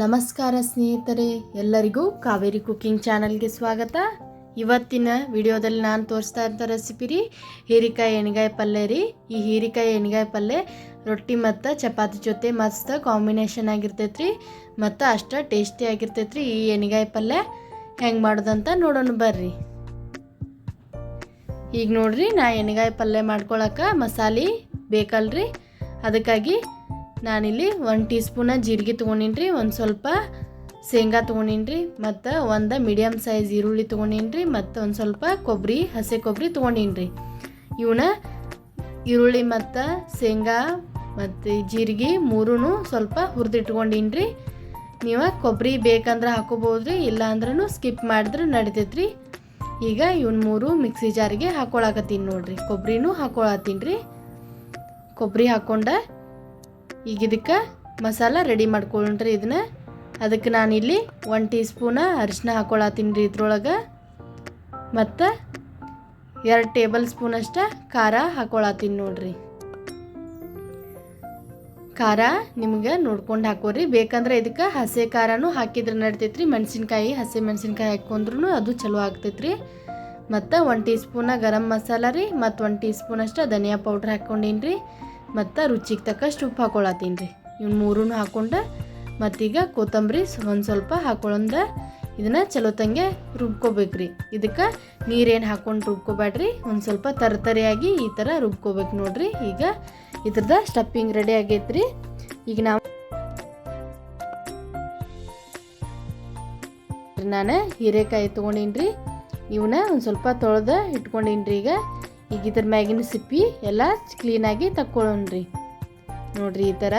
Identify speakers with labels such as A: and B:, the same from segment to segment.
A: ನಮಸ್ಕಾರ ಸ್ನೇಹಿತರೆ, ಎಲ್ಲರಿಗೂ ಕಾವೇರಿ ಕುಕಿಂಗ್ ಚಾನಲ್ಗೆ ಸ್ವಾಗತ. ಇವತ್ತಿನ ವಿಡಿಯೋದಲ್ಲಿ ನಾನು ತೋರಿಸ್ತಾ ಇರೋ ರೆಸಿಪಿ ರೀ, ಹೀರಿಕಾಯಿ ಎಣ್ಗಾಯಿ ಪಲ್ಯ ರೀ. ಈ ಹೀರಿಕಾಯಿ ಎಣ್ಗಾಯಿ ಪಲ್ಯ ರೊಟ್ಟಿ ಮತ್ತು ಚಪಾತಿ ಜೊತೆ ಮಸ್ತ್ ಕಾಂಬಿನೇಷನ್ ಆಗಿರ್ತೈತೆ ರೀ, ಮತ್ತು ಅಷ್ಟು ಟೇಸ್ಟಿ ಆಗಿರ್ತೈತೆ ರೀ ಈ ಎಣ್ಗಾಯಿ ಪಲ್ಯ ಹೆಂಗೆ ಮಾಡೋದಂತ ನೋಡೋಣ ಬರ್ರಿ. ಈಗ ನೋಡ್ರಿ ನಾ ಎಣ್ಗಾಯಿ ಪಲ್ಯ ಮಾಡ್ಕೊಳಕ್ಕೆ ಮಸಾಲೆ ಬೇಕಲ್ರಿ. ಅದಕ್ಕಾಗಿ ನಾನಿಲ್ಲಿ ಒಂದು ಟೀ ಸ್ಪೂನ ಜೀರಿಗೆ ತೊಗೊಂಡಿನ್ರಿ, ಒಂದು ಸ್ವಲ್ಪ ಶೇಂಗಾ ತೊಗೊಂಡಿನ್ರಿ, ಮತ್ತು ಒಂದು ಮೀಡಿಯಮ್ ಸೈಜ್ ಈರುಳ್ಳಿ ತೊಗೊಂಡಿನ್ರಿ, ಮತ್ತು ಒಂದು ಸ್ವಲ್ಪ ಕೊಬ್ಬರಿ ಹಸಿ ಕೊಬ್ಬರಿ ತೊಗೊಂಡಿನ್ರಿ. ಇವನ್ನ ಈರುಳ್ಳಿ ಮತ್ತು ಶೇಂಗಾ ಮತ್ತು ಜೀರಿಗೆ ಮೂರೂ ಸ್ವಲ್ಪ ಹುರಿದಿಟ್ಕೊಂಡಿನ್ರಿ. ನೀವು ಕೊಬ್ಬರಿ ಬೇಕಂದ್ರೆ ಹಾಕೋಬೋದು ರೀ ಇಲ್ಲಾಂದ್ರೂ ಸ್ಕಿಪ್ ಮಾಡಿದ್ರೆ ನಡಿತೈತೆ ರೀ ಈಗ ಇವನ್ ಮೂರು ಮಿಕ್ಸಿ ಜಾರಿಗೆ ಹಾಕೊಳಕತ್ತೀನಿ ನೋಡ್ರಿ ಕೊಬ್ಬರಿನೂ ಹಾಕೊಳತ್ತೀನಿ ರೀ ಕೊಬ್ಬರಿ ಹಾಕ್ಕೊಂಡ ಈಗ ಇದಕ್ಕೆ ಮಸಾಲ ರೆಡಿ ಮಾಡ್ಕೊಂಡ್ರಿ ಇದನ್ನ. ಅದಕ್ಕೆ ನಾನಿಲ್ಲಿ ಒನ್ ಟೀ ಸ್ಪೂನ ಅರಿಶಿನ ಹಾಕೊಳತ್ತೀನಿ ರೀ ಇದ್ರೊಳಗೆ. ಮತ್ತು ಎರಡು ಟೇಬಲ್ ಸ್ಪೂನ್ ಅಷ್ಟ ಖಾರ ಹಾಕೊಳತ್ತೀನಿ ನೋಡ್ರಿ. ಖಾರ ನಿಮ್ಗೆ ನೋಡ್ಕೊಂಡು ಹಾಕೋರಿ. ಬೇಕಂದ್ರೆ ಇದಕ್ಕೆ ಹಸಿ ಖಾರನೂ ಹಾಕಿದ್ರೆ ನಡ್ತೈತ್ರಿ. ಮೆಣಸಿನ್ಕಾಯಿ, ಹಸಿ ಮೆಣಸಿನ್ಕಾಯಿ ಹಾಕೊಂಡ್ರು ಅದು ಚಲೋ ಆಗ್ತೈತ್ರಿ. ಮತ್ತು one teaspoon garam masala ರೀ. ಮತ್ತು ಒನ್ ಟೀ ಸ್ಪೂನ್ ಅಷ್ಟು ಧನಿಯಾ ಪೌಡ್ರ್ ಹಾಕ್ಕೊಂಡೀನಿ ರೀ ಮತ್ತು ರುಚಿಗೆ ತಕ್ಕಷ್ಟು ಉಪ್ಪು ಹಾಕೊಳತ್ತೀನಿ ರೀ. ಇವ್ನು ಮೂರೂ ಹಾಕ್ಕೊಂಡು ಮತ್ತೀಗ ಕೊತ್ತಂಬರಿ ಒಂದು ಸ್ವಲ್ಪ ಹಾಕೊಳ್ಳೊಂದ ಇದನ್ನು ಚಲೋ ತಂಗೆ ರುಬ್ಕೋಬೇಕು ರೀ. ಇದಕ್ಕೆ ನೀರೇನು ಹಾಕ್ಕೊಂಡು ರುಬ್ಕೋಬೇಡ್ರಿ ಒಂದು ಸ್ವಲ್ಪ ತರತರಿಯಾಗಿ ಈ ಥರ ರುಬ್ಕೋಬೇಕು ನೋಡ್ರಿ. ಈಗ ಇದ್ರದ ಸ್ಟಫಿಂಗ್ ರೆಡಿ ಆಗೈತೆ ರೀ. ಈಗ ನಾವು ನಾನು ಹೀರೆಕಾಯಿ ತೊಗೊಂಡೀನಿ ರೀ ಇವನ್ನ ಒಂದು ಸ್ವಲ್ಪ ತೊಳೆದ ಇಟ್ಕೊಂಡೀನಿ ರೀ ಈಗ. ಈಗ ಇದ್ರ ಮ್ಯಾಗಿನ ಸಿಪ್ಪಿ ಎಲ್ಲ ಕ್ಲೀನಾಗಿ ತಕ್ಕೊಳ್ಳೋಣ್ರಿ ನೋಡಿರಿ ಈ ಥರ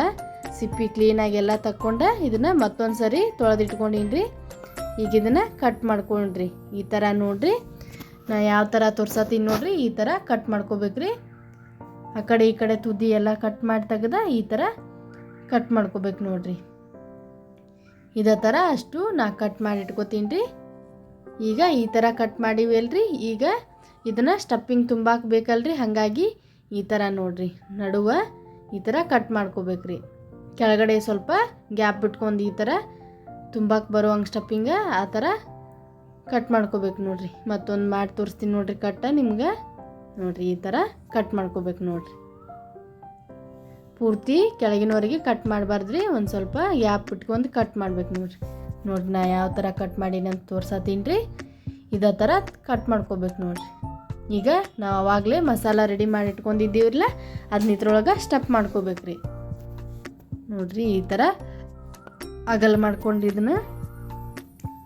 A: ಸಿಪ್ಪಿ ಕ್ಲೀನಾಗಿ ಎಲ್ಲ ತಕ್ಕೊಂಡು ಇದನ್ನು ಮತ್ತೊಂದು ಸರಿ ತೊಳೆದಿಟ್ಕೊಂಡಿನ್ರಿ. ಈಗ ಇದನ್ನು ಕಟ್ ಮಾಡ್ಕೊಂಡ್ರಿ ಈ ಥರ ನೋಡ್ರಿ. ನಾ ಯಾವ ಥರ ತೋರ್ಸತ್ತೀನಿ ನೋಡ್ರಿ. ಈ ಥರ ಕಟ್ ಮಾಡ್ಕೋಬೇಕ್ರಿ. ಆ ಕಡೆ ಈ ಕಡೆ ತುದಿ ಎಲ್ಲ ಕಟ್ ಮಾಡಿ ತೆಗ್ದ ಈ ಥರ ಕಟ್ ಮಾಡ್ಕೋಬೇಕು ನೋಡ್ರಿ. ಇದೇ ಥರ ಅಷ್ಟು ನಾ ಕಟ್ ಮಾಡಿ ಇಟ್ಕೋತೀನಿ ರೀ ಈಗ ಈ ಥರ ಕಟ್ ಮಾಡಿವಲ್ರಿ. ಈಗ ಇದನ್ನು ಸ್ಟಪ್ಪಿಂಗ್ ತುಂಬಾಕ್ ಬೇಕಲ್ರಿ ಹಾಗಾಗಿ ಈ ಥರ ನೋಡ್ರಿ. ನಡುವ ಈ ಥರ ಕಟ್ ಮಾಡ್ಕೋಬೇಕ್ರಿ. ಕೆಳಗಡೆ ಸ್ವಲ್ಪ ಗ್ಯಾಪ್ ಬಿಟ್ಕೊಂಡು ಈ ಥರ ತುಂಬಾಕ್ ಬರುವಂಗೆ ಸ್ಟಪ್ಪಿಂಗ ಆ ಥರ ಕಟ್ ಮಾಡ್ಕೋಬೇಕು ನೋಡ್ರಿ. ಮತ್ತೊಂದು ಮಾಡಿ ತೋರಿಸ್ತೀನಿ ನೋಡ್ರಿ ಕಟ್ಟ ನಿಮ್ಗೆ. ನೋಡ್ರಿ ಈ ಥರ ಕಟ್ ಮಾಡ್ಕೋಬೇಕು ನೋಡ್ರಿ. ಪೂರ್ತಿ ಕೆಳಗಿನವರೆಗೆ ಕಟ್ ಮಾಡಬಾರ್ದ್ರಿ. ಒಂದು ಸ್ವಲ್ಪ ಗ್ಯಾಪ್ ಬಿಟ್ಕೊಂಡು ಕಟ್ ಮಾಡ್ಬೇಕು ನೋಡ್ರಿ. ನೋಡ್ರಿ ನಾ ಯಾವ ಥರ ಕಟ್ ಮಾಡೀನಿ ಅಂತ ತೋರ್ಸತ್ತೀನಿ ರೀ ಇದೇ ಥರ ಕಟ್ ಮಾಡ್ಕೋಬೇಕು ನೋಡ್ರಿ. ಈಗ ನಾವು ಆವಾಗಲೇ ಮಸಾಲ ರೆಡಿ ಮಾಡಿ ಇಟ್ಕೊಂಡಿದ್ದೀವ್ರಲ್ಲ ಅದನ್ನ ಇದ್ರೊಳಗೆ ಮಾಡ್ಕೋಬೇಕು ಮಾಡ್ಕೋಬೇಕ್ರಿ. ನೋಡ್ರಿ, ಈ ಥರ ಅಗಲ ಮಾಡ್ಕೊಂಡು ಇದನ್ನ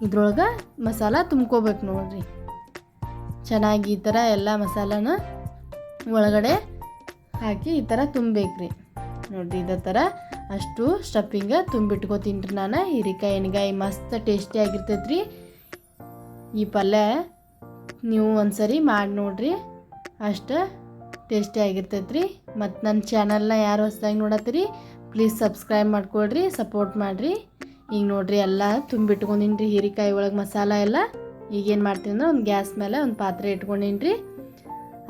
A: ಇದ್ರೊಳಗೆ ಮಸಾಲ ತುಂಬ್ಕೋಬೇಕು ನೋಡ್ರಿ. ಚೆನ್ನಾಗಿ ಈ ಥರ ಎಲ್ಲ ಮಸಾಲನ ಒಳಗಡೆ ಹಾಕಿ ಈ ಥರ ತುಂಬಬೇಕ್ರಿ. ನೋಡ್ರಿ, ಇದೇ ಥರ ಅಷ್ಟು ಸ್ಟಫಿಂಗ ತುಂಬಿಟ್ಕೋತೀನಿ ರೀ ನಾನು. ಹೀರಿಕಾಯಿ, ಎಣ್ಗಾಯಿ ಮಸ್ತ್ ಟೇಸ್ಟಿ ಆಗಿರ್ತೈತೆ ರೀ ಈ ಪಲ್ಯ ನೀವು ಒಂದ್ಸರಿ ಮಾಡಿ ನೋಡ್ರಿ. ಅಷ್ಟು ಟೇಸ್ಟಿ ಆಗಿರ್ತೈತೆ ರೀ ಮತ್ತು ನನ್ನ ಚಾನಲ್ನ ಯಾರು ಹೊಸ್ದಾಗಿ ನೋಡತ್ತೀರಿ ಪ್ಲೀಸ್ ಸಬ್ಸ್ಕ್ರೈಬ್ ಮಾಡ್ಕೊಳ್ರಿ ಸಪೋರ್ಟ್ ಮಾಡಿರಿ. ಈಗ ನೋಡ್ರಿ ಎಲ್ಲ ತುಂಬಿಟ್ಕೊಂಡಿನಿ ರೀ ಹೀರಿಕಾಯಿ ಒಳಗೆ ಮಸಾಲ ಎಲ್ಲ. ಈಗೇನು ಮಾಡ್ತೀನಿ ಅಂದ್ರೆ ಒಂದು ಗ್ಯಾಸ್ ಮೇಲೆ ಒಂದು ಪಾತ್ರೆ ಇಟ್ಕೊಂಡಿನಿ ರೀ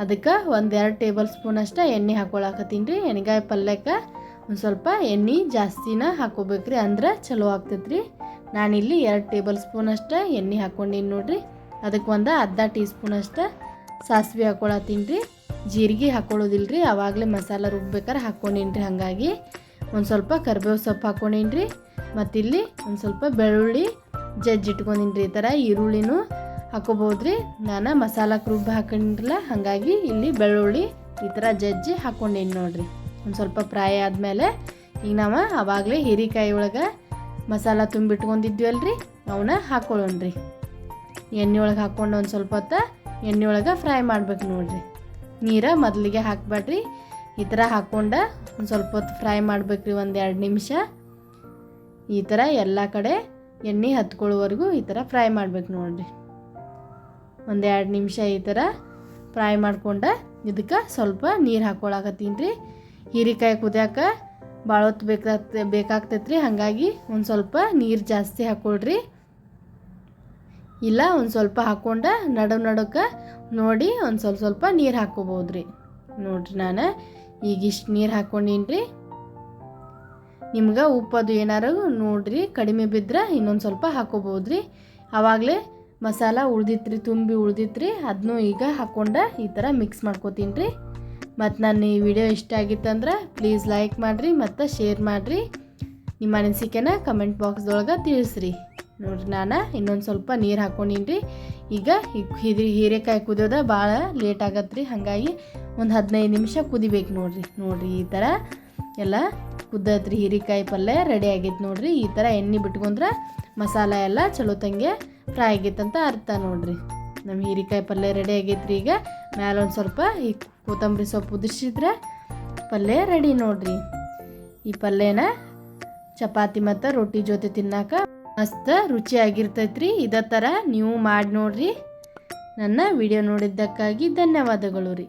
A: ಅದಕ್ಕೆ ಒಂದು ಎರಡು ಟೇಬಲ್ ಸ್ಪೂನ್ ಅಷ್ಟು ಎಣ್ಣೆ ಹಾಕೊಳಕತ್ತೀನಿ ರೀ ಎಣ್ಗಾಯಿ ಪಲ್ಯಕ್ಕೆ ಒಂದು ಸ್ವಲ್ಪ ಎಣ್ಣೆ ಜಾಸ್ತಿನ ಹಾಕೋಬೇಕ್ರಿ ಅಂದ್ರೆ ಚಲೋ ಆಗ್ತೈತ್ರಿ. ನಾನಿಲ್ಲಿ ಎರಡು ಟೇಬಲ್ ಸ್ಪೂನ್ ಅಷ್ಟು ಎಣ್ಣೆ ಹಾಕ್ಕೊಂಡಿನಿ ನೋಡ್ರಿ. ಅದಕ್ಕೆ ಒಂದು ಅರ್ಧ ಟೀ ಸ್ಪೂನಷ್ಟು ಸಾಸಿವೆ ಹಾಕೊಳತ್ತೀನಿ ರೀ. ಜೀರಿಗೆ ಹಾಕೊಳ್ಳೋದಿಲ್ಲ ರೀ. ಆವಾಗಲೇ ಮಸಾಲ ರುಬ್ಬೇಕಾರೆ ಹಾಕ್ಕೊಂಡಿನಿ ರೀ ಹಾಗಾಗಿ. ಒಂದು ಸ್ವಲ್ಪ ಕರಿಬೇವು ಸೊಪ್ಪು ಹಾಕೊಂಡಿನ್ರಿ ರೀ. ಮತ್ತಿಲ್ಲಿ ಒಂದು ಸ್ವಲ್ಪ ಬೆಳ್ಳುಳ್ಳಿ ಜಜ್ಜಿ ಇಟ್ಕೊಂಡಿನಿ ರೀ. ಈ ಥರ ಈರುಳ್ಳಿನೂ ಹಾಕೋಬೋದು ರೀ. ನಾನು ಮಸಾಲಕ್ಕೆ ರುಬ್ಬಿ ಹಾಕೊಂಡಿರಲ್ಲ ಹಾಗಾಗಿ ಇಲ್ಲಿ ಬೆಳ್ಳುಳ್ಳಿ ಈ ಥರ ಜಜ್ಜಿ ಹಾಕ್ಕೊಂಡೇನಿ ನೋಡಿರಿ. ಒಂದು ಸ್ವಲ್ಪ ಪ್ರಾಯ ಆದಮೇಲೆ ಈಗ ನಾವು ಆವಾಗಲೇ ಹೀರೆಕಾಯಿ ಒಳಗೆ ಮಸಾಲ ತುಂಬಿಟ್ಕೊಂಡಿದ್ವಲ್ರಿ ಅವನ್ನ ಹಾಕ್ಕೊಳ್ಳೋಣ್ರಿ ಎಣ್ಣೆ ಒಳಗೆ ಹಾಕ್ಕೊಂಡು ಒಂದು ಸ್ವಲ್ಪ ಹೊತ್ತು ಎಣ್ಣೆ ಒಳಗೆ ಫ್ರೈ ಮಾಡ್ಬೇಕು ನೋಡಿರಿ. ನೀರ ಮೊದಲಿಗೆ ಹಾಕ್ಬೇಡ್ರಿ. ಈ ಥರ ಹಾಕ್ಕೊಂಡು ಒಂದು ಸ್ವಲ್ಪ ಹೊತ್ತು ಫ್ರೈ ಮಾಡ್ಬೇಕ್ರಿ, ಒಂದು ಎರಡು ನಿಮಿಷ. ಈ ಥರ ಎಲ್ಲ ಕಡೆ ಎಣ್ಣೆ ಹತ್ಕೊಳ್ಳೋವರೆಗೂ ಈ ಥರ ಫ್ರೈ ಮಾಡ್ಬೇಕು ನೋಡಿರಿ. ಒಂದು ಎರಡು ನಿಮಿಷ ಈ ಥರ ಫ್ರೈ ಮಾಡ್ಕೊಂಡು ಇದಕ್ಕೆ ಸ್ವಲ್ಪ ನೀರು ಹಾಕ್ಕೊಳಕತ್ತೀನಿ ರೀ. ಹೀರಿಕಾಯಿ ಕುದಿಯಾಕ ಭಾಳ ಹೊತ್ತು ಬೇಕಾಗ್ತ ಬೇಕಾಗ್ತೈತೆ ರೀ ಹಾಗಾಗಿ ಒಂದು ಸ್ವಲ್ಪ ನೀರು ಜಾಸ್ತಿ ಹಾಕ್ಕೊಳ್ರಿ ಇಲ್ಲ, ಒಂದು ಸ್ವಲ್ಪ ಹಾಕ್ಕೊಂಡು ನಡು ನಡುಕ್ಕೆ ನೋಡಿ ಒಂದು ಸ್ವಲ್ಪ ಸ್ವಲ್ಪ ನೀರು ಹಾಕ್ಕೋಬೋದು ರೀ ನೋಡ್ರಿ ನಾನು, ಈಗ ಇಷ್ಟು ನೀರು ಹಾಕ್ಕೊಂಡೀನಿ ರೀ ನಿಮ್ಗೆ ಉಪ್ಪದು ಏನಾರು ನೋಡ್ರಿ, ಕಡಿಮೆ ಬಿದ್ದರೆ ಇನ್ನೊಂದು ಸ್ವಲ್ಪ ಹಾಕೋಬೋದ್ರಿ. ಆವಾಗಲೇ ಮಸಾಲ ಉಳ್ದಿತ್ರಿ, ತುಂಬಿ ಉಳ್ದಿತ್ರಿ ಅದನ್ನೂ ಈಗ ಹಾಕ್ಕೊಂಡು ಈ ಥರ ಮಿಕ್ಸ್ ಮಾಡ್ಕೋತೀನಿ ರೀ ಮತ್ತು ನನ್ನ ಈ ವಿಡಿಯೋ ಇಷ್ಟ ಆಗಿತ್ತಂದ್ರೆ ಪ್ಲೀಸ್ ಲೈಕ್ ಮಾಡಿರಿ, ಮತ್ತು ಶೇರ್ ಮಾಡಿರಿ. ನಿಮ್ಮ ಅನಿಸಿಕೆನ ಕಮೆಂಟ್ ಬಾಕ್ಸ್ದೊಳಗೆ ತಿಳಿಸ್ರಿ. ನೋಡ್ರಿ ನಾನು ಇನ್ನೊಂದು ಸ್ವಲ್ಪ ನೀರು ಹಾಕ್ಕೊಂಡಿನ್ರಿ ರೀ ಈಗ ಹಿದ್ರಿ ಹೀರೆಕಾಯಿ ಕುದಿಯೋದ ಭಾಳ ಲೇಟ್ ಆಗತ್ತೆ ರೀ ಹಾಗಾಗಿ ಒಂದು ಹದಿನೈದು ನಿಮಿಷ ಕುದಿಬೇಕು ನೋಡ್ರಿ. ನೋಡ್ರಿ ಈ ಥರ ಎಲ್ಲ ಕುದ್ದತ್ರಿ ಹೀರೆಕಾಯಿ ಪಲ್ಯ ರೆಡಿ ಆಗೈತೆ ನೋಡ್ರಿ. ಈ ಥರ ಎಣ್ಣೆ ಬಿಟ್ಕೊಂಡ್ರೆ ಮಸಾಲ ಎಲ್ಲ ಚಲೋ ತಂಗೆ ಫ್ರೈ ಆಗೈತೆ ಅಂತ ಅರ್ಥ ನೋಡ್ರಿ. ನಮ್ಮ ಹೀರೆಕಾಯಿ ಪಲ್ಯ ರೆಡಿ ಆಗೈತ್ರಿ ಈಗ. ಮ್ಯಾಲೊಂದು ಸ್ವಲ್ಪ ಈ ಕೊತ್ತಂಬರಿ ಸೊಪ್ಪು ಉದಿಸಿದ್ರೆ ಪಲ್ಯ ರೆಡಿ ನೋಡ್ರಿ. ಈ ಪಲ್ಯನ ಚಪಾತಿ ಮತ್ತು ರೊಟ್ಟಿ ಜೊತೆ ತಿನ್ನಾಕ ಮಸ್ತ್ ರುಚಿಯಾಗಿರ್ತೈತ್ರಿ. ಇದೇ ಥರ ನೀವು ಮಾಡಿ ನೋಡ್ರಿ. ನನ್ನ ವಿಡಿಯೋ ನೋಡಿದ್ದಕ್ಕಾಗಿ ಧನ್ಯವಾದಗಳು ರೀ.